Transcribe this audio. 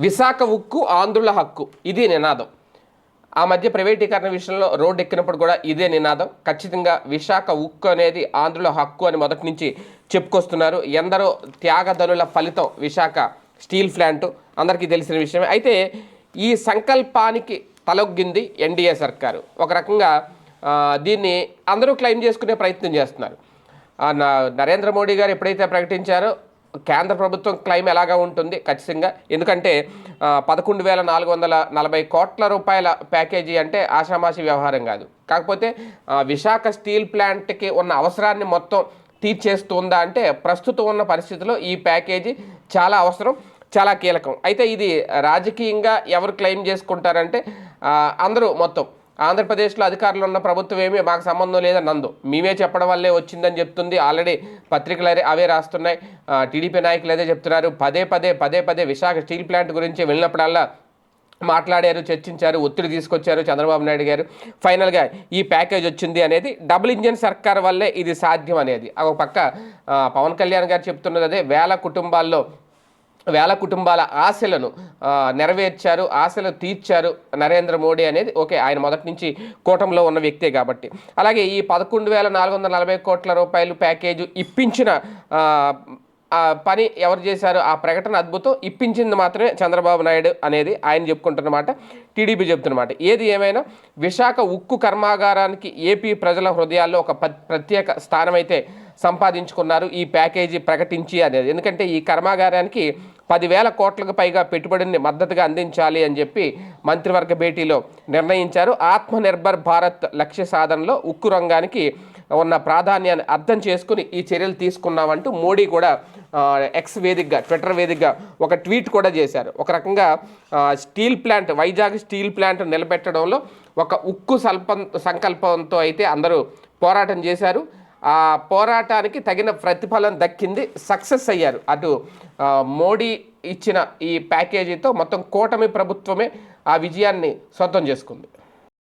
విశాఖ ఉక్కు ఆంధ్రుల హక్కు ఇది నినాదం. ఆ మధ్య ప్రైవేటీకరణ విషయంలో రోడ్డు ఎక్కినప్పుడు కూడా ఇదే నినాదం. ఖచ్చితంగా విశాఖ ఉక్కు అనేది ఆంధ్రుల హక్కు అని మొదటి నుంచి చెప్పుకొస్తున్నారు. ఎందరో త్యాగధనుల ఫలితం విశాఖ స్టీల్ ప్లాంట్ అందరికీ తెలిసిన విషయమే. అయితే ఈ సంకల్పానికి తలొగ్గింది ఎన్డీఏ సర్కారు. ఒక రకంగా దీన్ని అందరూ క్లెయిమ్ చేసుకునే ప్రయత్నం చేస్తున్నారు. న- నరేంద్ర మోడీ గారు ఎప్పుడైతే ప్రకటించారో కేంద్ర ప్రభుత్వం క్లైమ్ ఎలాగా ఉంటుంది? ఖచ్చితంగా. ఎందుకంటే పదకొండు వేల నాలుగు వందల నలభై కోట్ల రూపాయల ప్యాకేజీ అంటే ఆషామాషి వ్యవహారం కాదు. కాకపోతే విశాఖ స్టీల్ ప్లాంట్కి ఉన్న అవసరాన్ని మొత్తం తీర్చేస్తుందా అంటే ప్రస్తుతం ఉన్న పరిస్థితిలో ఈ ప్యాకేజీ చాలా అవసరం చాలా కీలకం. అయితే ఇది రాజకీయంగా ఎవరు క్లెయిమ్ చేసుకుంటారంటే అందరూ మొత్తం. ఆంధ్రప్రదేశ్లో అధికారులు ఉన్న ప్రభుత్వం ఏమీ మాకు సంబంధం లేదని నందు. మేమే చెప్పడం వల్లే వచ్చిందని చెప్తుంది. ఆల్రెడీ పత్రికలు అదే- అవే రాస్తున్నాయి. టీడీపీ నాయకులు అదే చెప్తున్నారు. పదే పదే పదే పదే విశాఖ స్టీల్ ప్లాంట్ గురించి వెళ్ళినప్పుడల్లా మాట్లాడారు చర్చించారు ఒత్తిడి తీసుకొచ్చారు చంద్రబాబు నాయుడు గారు. ఫైనల్గా ఈ ప్యాకేజ్ వచ్చింది అనేది డబుల్ ఇంజన్ సర్కార్ వల్లే ఇది సాధ్యం అనేది. ఒక పక్క పవన్ కళ్యాణ్ గారు చెప్తున్నది అదే. వేల కుటుంబాల్లో వేల కుటుంబాల ఆశలను నెరవేర్చారు ఆశలు తీర్చారు నరేంద్ర మోడీ అనేది. ఓకే ఆయన మొదటి నుంచి కూటమిలో ఉన్న వ్యక్తే కాబట్టి. అలాగే ఈ పదకొండు వేల నాలుగు వందల నలభై కోట్ల రూపాయలు ప్యాకేజ్ ఇప్పించిన పని ఎవరు చేశారు? ఆ ప్రకటన అద్భుతం. ఇప్పించింది మాత్రమే చంద్రబాబు నాయుడు అనేది ఆయన చెప్పుకుంటున్నమాట టీడీపీ చెప్తున్నమాట ఏది ఏమైనా విశాఖ ఉక్కు కర్మాగారానికి ఏపీ ప్రజల హృదయాల్లో ఒక ప్రత్యేక స్థానం అయితే సంపాదించుకున్నారు ఈ ప్యాకేజీ ప్రకటించి అనేది. ఎందుకంటే ఈ కర్మాగారానికి పదివేల కోట్లకు పైగా పెట్టుబడిని మద్దతుగా అందించాలి అని చెప్పి మంత్రివర్గ భేటీలో నిర్ణయించారు. ఆత్మనిర్భర్ భారత్ లక్ష్య సాధనలో ఉక్కు రంగానికి ఉన్న ప్రాధాన్యాన్ని అర్థం చేసుకుని ఈ చర్యలు తీసుకున్నామంటూ మోడీ కూడా ఎక్స్ వేదికగా ట్విట్టర్ వేదికగా ఒక ట్వీట్ కూడా చేశారు. ఒక రకంగా steel plant Vizag steel plant నిలబెట్టడంలో ఒక ఉక్కు సల్పం సంకల్పంతో అయితే అందరూ పోరాటం చేశారు. ఆ పోరాటానికి తగిన ప్రతిఫలం దక్కింది సక్సెస్ అయ్యారు. అటు మోడీ ఇచ్చిన ఈ ప్యాకేజీతో మొత్తం కూటమి ప్రభుత్వమే ఆ విజయాన్ని సొంతం చేసుకుంది.